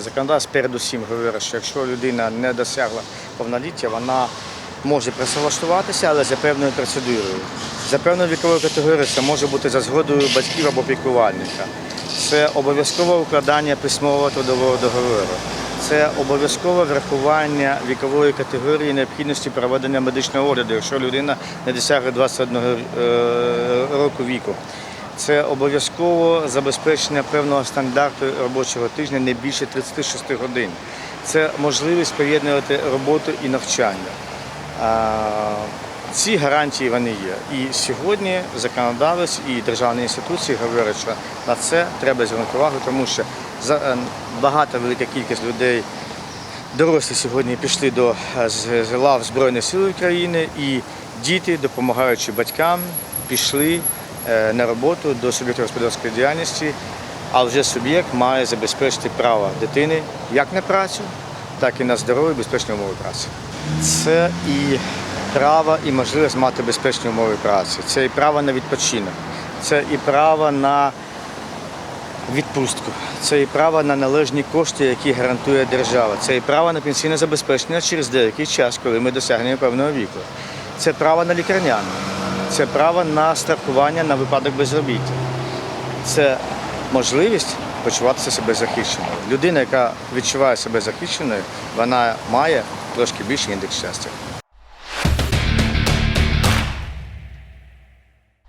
Законодавство передусім говорить, що якщо людина не досягла повноліття, вона може працевлаштуватися, але за певною процедурою. За певною віковою категорією це може бути за згодою батьків або піклувальника. Це обов'язкове укладання письмового трудового договору. Це обов'язкове врахування вікової категорії необхідності проведення медичного огляду, якщо людина не досягла 21 е, року віку. Це обов'язково забезпечення певного стандарту робочого тижня не більше 36 годин. Це можливість поєднувати роботу і навчання. Ці гарантії вони є. І сьогодні законодавець і державні інституції говорять, що на це треба звернути увагу, тому що е, велика кількість людей дорослі сьогодні пішли до е, лав Збройних сил України, і діти, допомагаючи батькам, пішли на роботу до суб'єктів господарської діяльності, а вже суб'єкт має забезпечити право дитини як на працю, так і на здорові безпечні умови праці. Це і право і можливість мати безпечні умови праці. Це і право на відпочинок, це і право на відпустку, це і право на належні кошти, які гарантує держава. Це і право на пенсійне забезпечення через деякий час, коли ми досягнемо певного віку. Це право на лікарняну, це право на страхування на випадок безробіття. Це можливість почуватися себе захищеною. Людина, яка відчуває себе захищеною, вона має трошки більший індекс щастя.